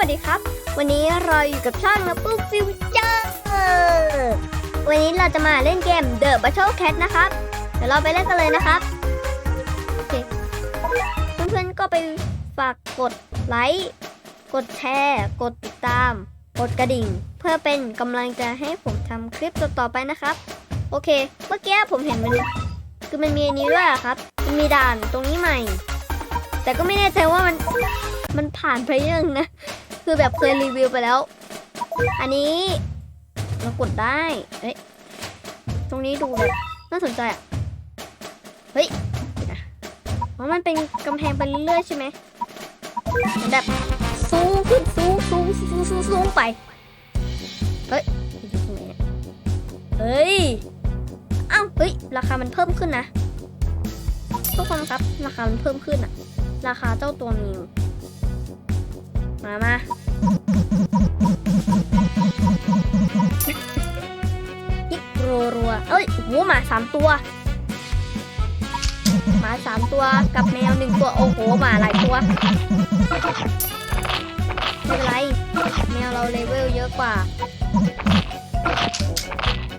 วัสดีครับ วันนี้เราอยู่กับช่องนะปุ๊บฟิวเจอร์วันนี้เราจะมาเล่นเกม The Battle Cat นะครับ เดี๋ยวเราไปเล่นกันเลยนะครับโอเคเพื่อนๆก็ไปฝากกดไลค์กดแชร์กดติดตาม กดกระดิ่ง เพื่อเป็นกำลังใจให้ผมทำคลิปต่อๆไปนะครับ โอเค เมื่อกี้ผมเห็นมันคือมันมีอันนี้ด้วยครับ มันมีด่านตรงนี้ใหม่ แต่ก็ไม่แน่ใจว่ามันมันผ่านไปยังนะ คือแบบเคยรีวิวไปแล้ว อันนี้เรากดได้เอ้ยตรงนี้ดูแบบน่าสนใจอะ เฮ้ยเดี๋ยวนะมันเป็นกำแพงไปเรื่อยๆใช่ไหมแบบสูงขึ้นสูงสูงสูงสูงสูงไป เฮ้ยเนี่ยเฮ้ยอ้าวเฮ้ย ราคามันเพิ่มขึ้นนะทุกคนครับ ราคามันเพิ่มขึ้นอะราคาเจ้าตัวมิว มามายิกรัวรัวๆเอ้ยโอ้โหหมาสามตัวหมาสามตัวกับแมวหนึ่งตัวโอ้โหหมาหลายตัวไม่เป็นไร แมวเราเลเวลเยอะกว่า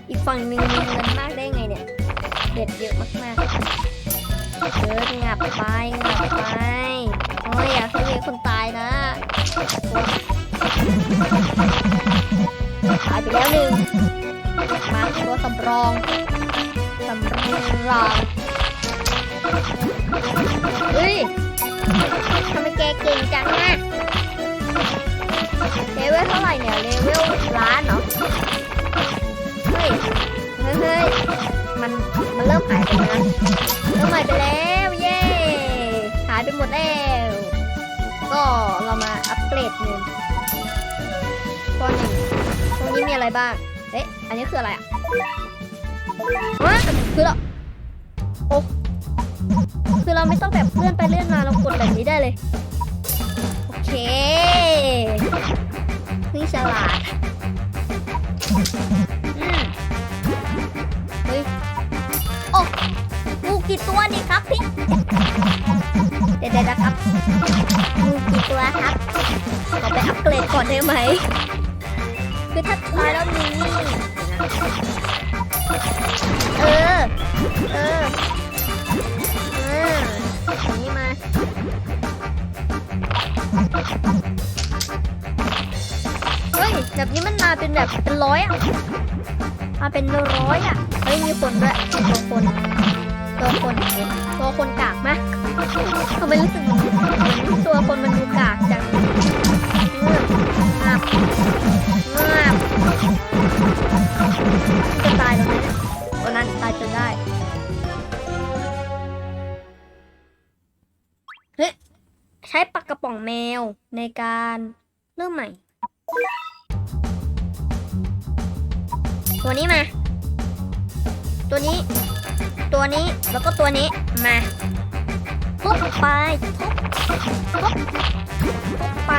อีกฝั่งหนึ่งมีเงินมากได้ไงเนี่ยเด็ดเยอะมากๆเดินงับไปงับไปโอ้ยอยากให้มีคนตายนะ ตายไปแล้วหนึ่งมาตัวสำรองสำรองเฮ้ยทำไมแกเก่งจังอะเลเวลเท่าไหร่เนี่ยเลเวลล้านเหรอเฮ้ยเฮ้ยเฮ้ยมันมันเริ่มหายไปแล้วเริ่มหายไปแล้ว เย้หายไปหมดแล้ว ก็เรามาอัปเกรดหนึ่งข้อหนึ่งตรงนี้มีอะไรบ้าง เอ๊ะ อันนี้คืออะไรอะว้าคือเราโอ้คือเราไม่ต้องแบบเลื่อนไปเลื่อนมาเรากดแบบนี้ได้เลย โอเคนี่ฉลาดอืมเฮ้ย โอ้งูกี่ตัวดีครับพี่ เดี๋ยวๆนะครับงู ตัวครับขอไปอัปเกรดก่อนได้ไหม คือถ้าตายแล้วมีนี่เออ เออ เอออย่างนี้มาเฮ้ย แบบนี้มันมาเป็นแบบเป็นร้อยอะ มาเป็นร้อยอะ เฮ้ย มีคนด้วยตัวคน ตัวคนตัวคนกากมา ทำไมรู้สึกเหมือนตัวคนมันดูกากจังเงือบงับงับจะตายแล้วไหมเนี่ยวันนั้นตายจนได้เฮ้ยใช้ปากกระป๋องแมวในการเริ่มใหม่ ตัวนี้มา ตัวนี้ ตัวนี้แล้วก็ตัวนี้มา ทุบไปทุบทุบทุบไป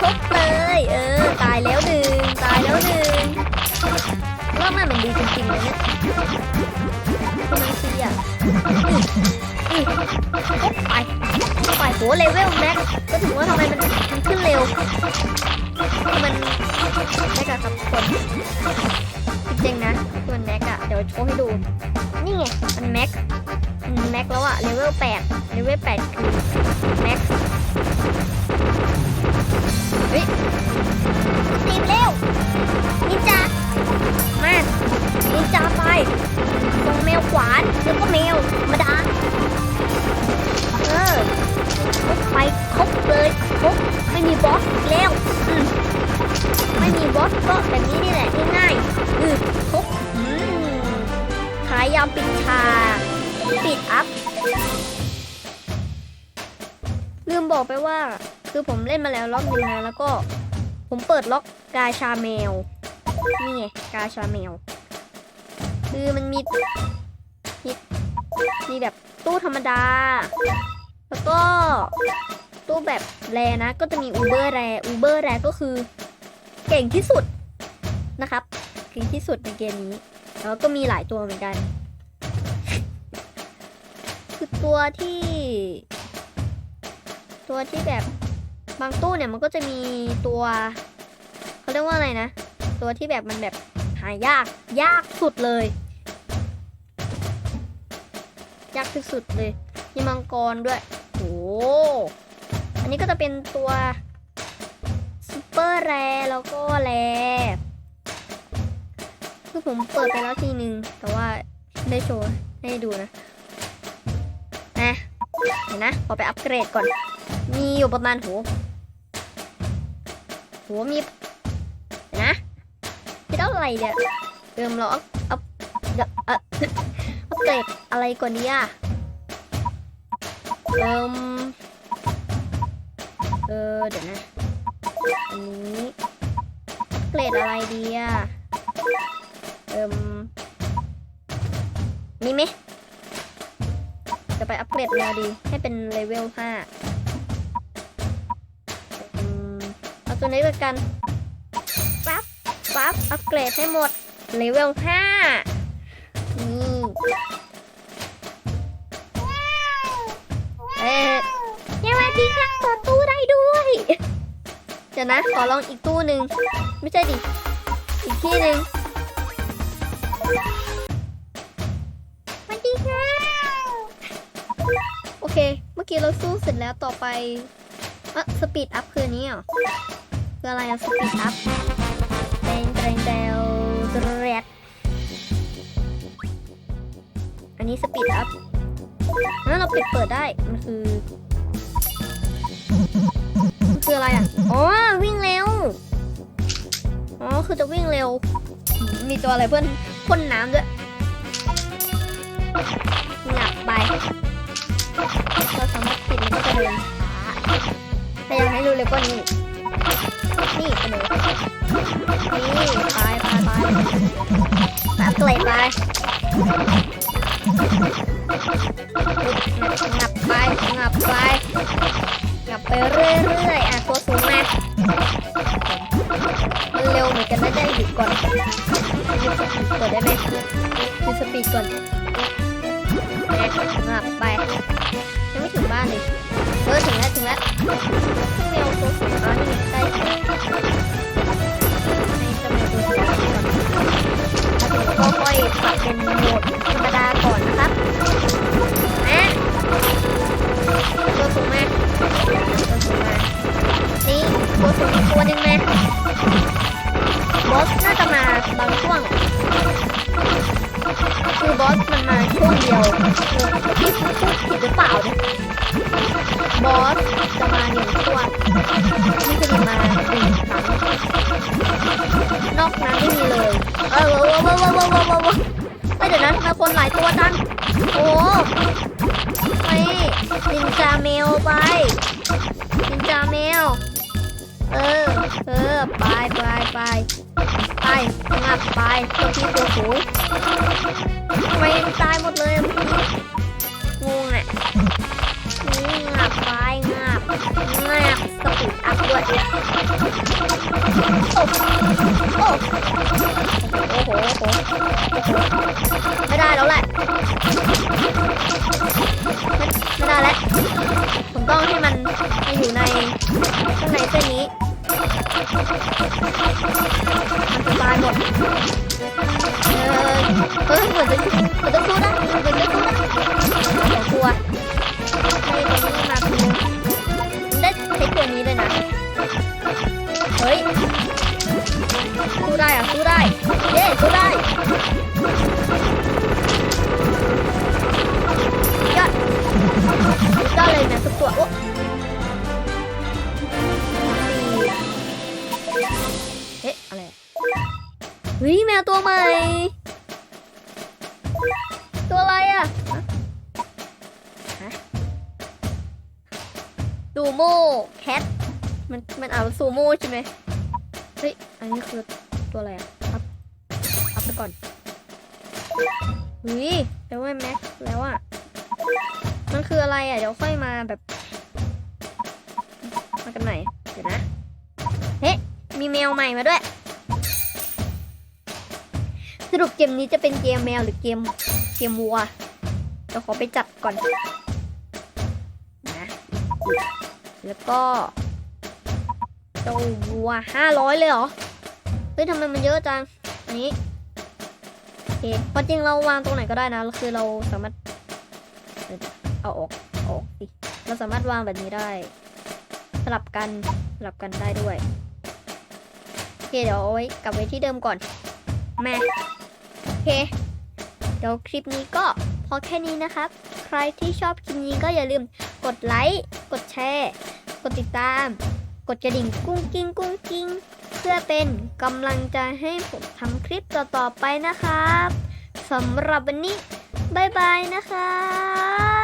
ทุบเลยเออตายแล้วหนึ่งตายแล้วหนึ่งว่ามันมันดีจริงๆเลยเนี่ยทำไมซีอะอือทุบไปทุบไปโหเลเวลแม็กก็ถือว่าทำไมมันมันขึ้นเร็วมันได้กับกับคนจริงนะมันแม็กอะเดี๋ยวโชว์ให้ดู นี่ไงมันแม็ก มันแม็กแล้วอะเลเวลแปดเลเวลแปดคือแม็กเฮ้ยตีบเร็วนินจามานินจาไปตรงแมวขวานแล้วก็แมวธรรมดาเออครบไปครบเลยครบไม่มีบอสอีกแล้วอืมไม่มีบอสก็แบบนี้นี่แหละง่ายๆอือครบอืมขายยามปิดฉาก ปิดอัพ ลืมบอกไปว่า คือผมเล่นมาแล้วรอบนึงนะแล้วก็ผมเปิดล็อกกาชาแมว นี่ไงกาชาแมว คือมันมีมีมีแบบตู้ธรรมดา แล้วก็ตู้แบบแรนะ ก็จะมีอูเบอร์แรอูเบอร์แรก็คือ เก่งที่สุดนะครับ เก่งที่สุดในเกมนี้ แล้วก็มีหลายตัวเหมือนกัน คือตัวที่ ตัวที่แบบบางตู้เนี่ยมันก็จะมีตัวเขาเรียกว่าอะไรนะ ตัวที่แบบมันแบบหายากยากสุดเลย ยากที่สุดเลยมีมังกรด้วยโอ้อันนี้ก็จะเป็นตัวซูเปอร์แรแล้วก็แรคือผมเปิดไปแล้วทีนึง แต่ว่าได้โชว์ให้ดูนะ นะเห็นนะขอไปอัปเกรดก่อน มีอยู่ประมาณโหโหมีนะไม่เท่าไรเนี่ยเติมเราอัพอัพเดี๋ยวเอ่ออัปเกรดอะไรก่อนดีอะเติมเออเดี๋ยวนะอันนี้เกรดอะไรดีอะเติมนี่ไหม จะไปอัปเกรดแนวดีให้เป็นเลเวล5เอาตัวนี้ละกัน ปั๊บ ปั๊บ อัปเกรดให้หมด เลเวล5นี่เอ๊ะสวัสดีค่ะต่อตู้ได้ด้วย เดี๋ยวนะ ขอลองอีกตู้หนึ่ง ไม่ใช่ดิ อีกที่หนึ่ง กี้เราสู้เสร็จแล้วต่อไปเอะสปีดอัพคือนี้เหรอคืออะไรอะสปีดอัพแดงแดงแดงแรดอันนี้สปีดอัพนั่นเราปิดเปิดได้ มันคือ คืออะไรอะ อ๋อ วิ่งเร็ว อ๋อ คือจะวิ่งเร็ว มีตัวอะไรเพื่อนพ่นน้ำด้วยหนักไป เราสามารถปิดมันก็จะเดินช้าพยายามให้รู้เร็วกว่านี้นี่เสนอนี่ไปไปไปไปอัปเกรดไปงับไปงับไปงับไปเรื่อยๆอะตัวสูงมามันเร็วเหมือนกันนะจะหยุดก่อนหยุดเปิดได้ไหมหยุดสปีดก่อน งับไปยังไม่ถึงบ้านเลยเออถึงแล้วถึงแล้วเร็วตัวสูงอ๋อนี่ใกล้ถึงให้จมูกดูดีก่อนแล้วถึงก็ค่อยปรับเป็นโหมดธรรมดาก่อนนะครับนะตัวสูงมาตัวสูงมานี่ตัวสูงอีกตัวหนึ่งมา เดียวที่พูดผิดหรือเปล่าเนี่ยบอสจะมาหนึ่งช่วงนี่จะมีมาหนึ่งครั้งนอกนั้นไม่มีเลย เออว้าวว้าวว้าวว้าวว้าวว้าวไม่เดี๋ยวนะทำไมคนหลายตัวจังโอ้ไปนินจาเมลไปนินจาเมลเออ เออ ไปไปไปไปงับไปตัวที่ตัวสู มันตายหมดเลยอะงงอะนี่งับไปงับงับสปีดอัพด้วยโอ้โอ้โอ้โหโอ้โหโอ้โหไม่ได้แล้วแหละไม่ได้แล้วผมต้องให้มันมาอยู่ในข้างในเส้นนี้มันจะตายหมด เฮ้ยเหมือนจะเหมือนจะสู้นะเหมือนจะสู้ได้ผมกลัวให้ตัวนี้มาคือได้ใช้ตัวนี้เลยนะ เฮ้ยสู้ได้อะสู้ได้ เย้สู้ได้ ซูโม่แคทมันมันอ่านซูโม่ใช่ไหมเฮ้ย อันนี้คือตัวอะไรอะอัพอัพไปก่อนเฮ้ยแปลว่าแม็กแล้วอะ มันคืออะไรอะ เดี๋ยวค่อยมาแบบ มากันใหม่เดี๋ยวนะ เฮ้ยมีแมวใหม่มาด้วย สรุปเกมนี้จะเป็นเกมแมวหรือเกมเกมวัว เดี๋ยวขอไปจัดก่อนนะแล้วก็จ้าวัวห้าร้อยเลยเหรอ เฮ้ยทำไมมันเยอะจัง อันนี้โอเคเพราะจริงเราวางตรงไหนก็ได้นะคือเราสามารถเอาออกออกสิเราสามารถวางแบบนี้ได้ สลับกันสลับกันได้ด้วยโอเคเดี๋ยวเอาไว้กลับไว้ที่เดิมก่อนแม่โอเค เดี๋ยวคลิปนี้ก็ พอแค่นี้นะครับ ใครที่ชอบคลิปนี้ก็อย่าลืมกดไลค์ กดแชร์ กดติดตาม กดกระดิ่งกุ้งกิ้งกุ้งกิ้ง เพื่อเป็นกำลังใจให้ผมทำคลิปต่อๆไปนะครับสำหรับวันนี้บายบายนะครับ